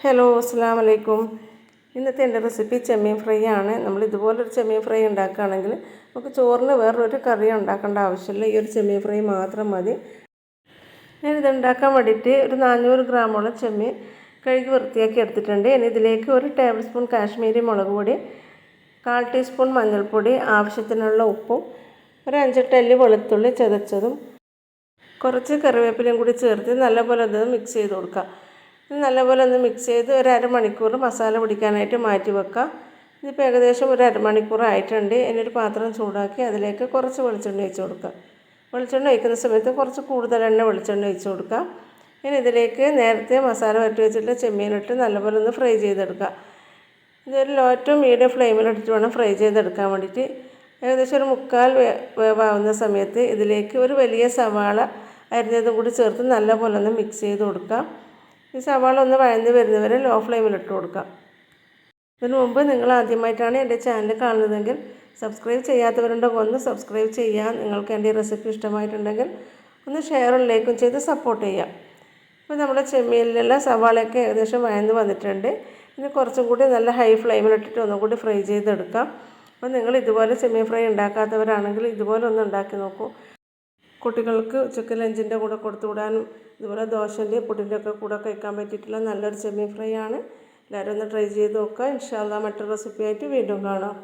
Hello അസ്സാം വലൈക്കും ഇന്നത്തെ എന്റെ റെസിപ്പി ചെമ്മീൻ ഫ്രൈ ആണ് നമ്മൾ ഇതുപോലൊരു ചെമ്മീൻ ഫ്രൈ ഉണ്ടാക്കുകയാണെങ്കിൽ നമുക്ക് ചോറിന് വേറൊരു കറി ഉണ്ടാക്കേണ്ട ആവശ്യമില്ല. ഈ ഒരു ചെമ്മീൻ ഫ്രൈ മാത്രം മതി. ഞാനിത് ഉണ്ടാക്കാൻ വേണ്ടിയിട്ട് ഒരു നാനൂറ് ഗ്രാമോളം ചെമ്മീൻ കഴുകി വൃത്തിയാക്കി എടുത്തിട്ടുണ്ട്. ഇനി ഇതിലേക്ക് ഒരു ടേബിൾ സ്പൂൺ കാശ്മീരി മുളക് പൊടി കാൽ ടീസ്പൂൺ മഞ്ഞൾപ്പൊടി ആവശ്യത്തിനുള്ള ഉപ്പും ഒരു അഞ്ചെട്ടല്ലി വെളുത്തുള്ളി ചതച്ചതും കുറച്ച് കറിവേപ്പിലയും കൂടി ചേർത്ത് നല്ലപോലെ അത് മിക്സ് ചെയ്ത് കൊടുക്കുക. ഇത് നല്ലപോലെ ഒന്ന് മിക്സ് ചെയ്ത് ഒരു അരമണിക്കൂർ മസാല പിടിക്കാനായിട്ട് മാറ്റി വെക്കാം ഇതിപ്പോൾ ഏകദേശം ഒരു അരമണിക്കൂർ ആയിട്ടുണ്ട്. ഒരു പാത്രം ചൂടാക്കി അതിലേക്ക് കുറച്ച് വെളിച്ചെണ്ണ ഒഴിച്ച് കൊടുക്കുക. വെളിച്ചെണ്ണ ഒഴിക്കുന്ന സമയത്ത് കുറച്ച് കൂടുതൽ എണ്ണ വെളിച്ചെണ്ണ ഒഴിച്ച് കൊടുക്കാം ഇനി ഇതിലേക്ക് നേരത്തെ മസാല വരട്ടി വെച്ചിട്ട് ചെമ്മീനിട്ട് നല്ലപോലെ ഒന്ന് ഫ്രൈ ചെയ്തെടുക്കുക. ഇതൊരു ലോ ടു മീഡിയം ഫ്ലെയിമിലിട്ടിട്ട് വേണം ഫ്രൈ ചെയ്തെടുക്കാൻ വേണ്ടിയിട്ട്. ഏകദേശം ഒരു മുക്കാൽ വേവാകുന്ന സമയത്ത് ഇതിലേക്ക് ഒരു വലിയ സവാള അരിഞ്ഞതും കൂടി ചേർത്ത് നല്ലപോലെ ഒന്ന് മിക്സ് ചെയ്ത് കൊടുക്കാം ഈ സവാള ഒന്ന് വഴന്ന് വരുന്നവരെ ലോ ഫ്ലെയിമിലിട്ട് കൊടുക്കാം ഇതിനു മുമ്പ് നിങ്ങൾ ആദ്യമായിട്ടാണ് എന്റെ ചാനൽ കാണുന്നതെങ്കിൽ സബ്സ്ക്രൈബ് ചെയ്യാത്തവരുണ്ടെങ്കിൽ ഒന്ന് സബ്സ്ക്രൈബ് ചെയ്യാം നിങ്ങൾക്ക് എന്റെ റെസിപ്പി ഇഷ്ടമായിട്ടുണ്ടെങ്കിൽ ഒന്ന് ഷെയറും ചെയ്ത് സപ്പോർട്ട് ചെയ്യാം ഇപ്പോൾ നമ്മുടെ ചെമ്മീനിലുള്ള സവാളയൊക്കെ ഏകദേശം വഴന്ന് വന്നിട്ടുണ്ട്. ഇനി കുറച്ചും കൂടി നല്ല ഹൈ ഫ്ലെയിമിലിട്ടിട്ട് ഒന്നും കൂടി ഫ്രൈ ചെയ്തെടുക്കാം. അപ്പോൾ നിങ്ങൾ ഇതുപോലെ ചെമ്മീൻ ഫ്രൈ ഉണ്ടാക്കാത്തവരാണെങ്കിൽ ഇതുപോലെ ഒന്ന് ഉണ്ടാക്കി നോക്കൂ. കുട്ടികൾക്ക് ഉച്ചയ്ക്ക് ലഞ്ചിന്റെ കൂടെ കൊടുത്തു വിടാനും ഇതുപോലെ ദോശന്റെ പുട്ടിന്റെ ഒക്കെ കൂടെ കഴിക്കാൻ പറ്റിയിട്ടുള്ള നല്ലൊരു സെമി ഫ്രൈ ആണ്. എല്ലാവരും ഒന്ന് ട്രൈ ചെയ്ത് നോക്കുക. ഇൻഷാല്ല മറ്റൊരു റെസിപ്പി ആയിട്ട് വീണ്ടും കാണാം.